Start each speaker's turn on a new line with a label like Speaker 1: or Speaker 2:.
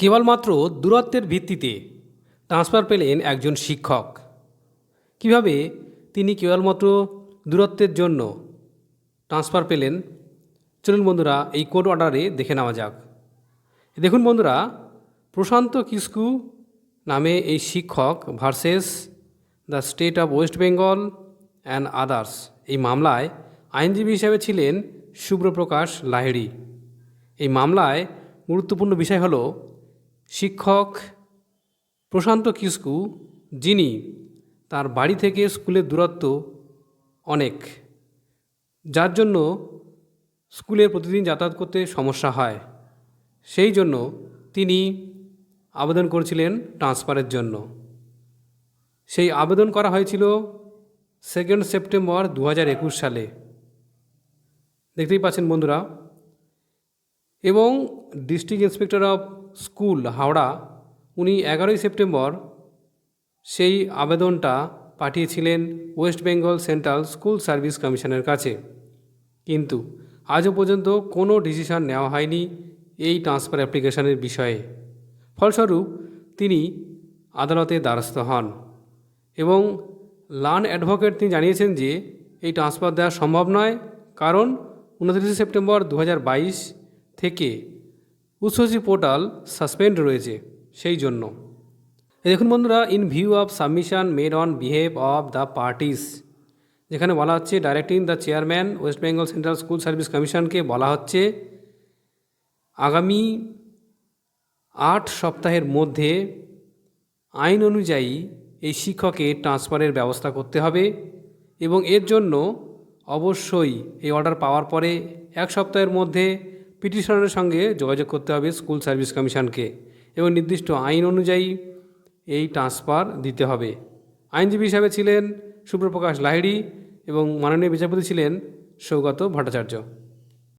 Speaker 1: কেবলমাত্র দূরত্বের ভিত্তিতে ট্রান্সফার পেলেন একজন শিক্ষক। কীভাবে তিনি কেবলমাত্র দূরত্বের জন্য ট্রান্সফার পেলেন? চলুন বন্ধুরা, এই কোর্ট অর্ডারে দেখে নেওয়া যাক। দেখুন বন্ধুরা, প্রশান্ত কিস্কু নামে এই শিক্ষক versus the state of West Bengal and others এই মামলায় আইনজীবী হিসেবে ছিলেন শুভ্রপ্রকাশ লাহিড়ী। এই মামলায় গুরুত্বপূর্ণ বিষয় হল শিক্ষক প্রশান্ত কিস্কু যিনি তার বাড়ি থেকে স্কুলের দূরত্ব অনেক, যার জন্য স্কুলে প্রতিদিন যাতায়াত করতে সমস্যা হয়। সেই জন্য তিনি আবেদন করেছিলেন ট্রান্সফারের জন্য। সেই আবেদন করা হয়েছিল সেকেন্ড সেপ্টেম্বর দু হাজার একুশ সালে। দেখতেই পাচ্ছেন বন্ধুরা, এবং district inspector of school, Howrah, উনি এগারোই সেপ্টেম্বর সেই আবেদনটা পাঠিয়েছিলেন West Bengal central school service কমিশনের কাছে। কিন্তু আজও পর্যন্ত কোনো ডিসিশন নেওয়া হয়নি এই ট্রান্সফার অ্যাপ্লিকেশনের বিষয়ে। ফলস্বরূপ তিনি আদালতে দ্বারস্থ হন এবং লান অ্যাডভোকেট তিনি জানিয়েছেন যে এই ট্রান্সফার দেওয়া সম্ভব নয় কারণ উনত্রিশে সেপ্টেম্বর দু হাজার বাইশ থেকে উৎসসী পোর্টাল সাসপেন্ড রয়েছে সেই জন্য। দেখুন বন্ধুরা, in view of submission made on behalf of the parties, যেখানে বলা হচ্ছে, directing the chairman, West Bengal central school service কমিশনকে বলা হচ্ছে, আগামী আট সপ্তাহের মধ্যে আইন অনুযায়ী এই শিক্ষকের ট্রান্সফারের ব্যবস্থা করতে হবে এবং এর জন্য অবশ্যই এই অর্ডার পাওয়ার পরে এক সপ্তাহের মধ্যে পিটিশনারের সঙ্গে যোগাযোগ করতে হবে স্কুল সার্ভিস কমিশনকে এবং নির্দিষ্ট আইন অনুযায়ী এই ট্রান্সফার দিতে হবে। আইনজীবী হিসাবে ছিলেন সুপ্রপ্রকাশ লাহিড়ী এবং মাননীয় বিচারপতি ছিলেন সৌগত ভট্টাচার্য।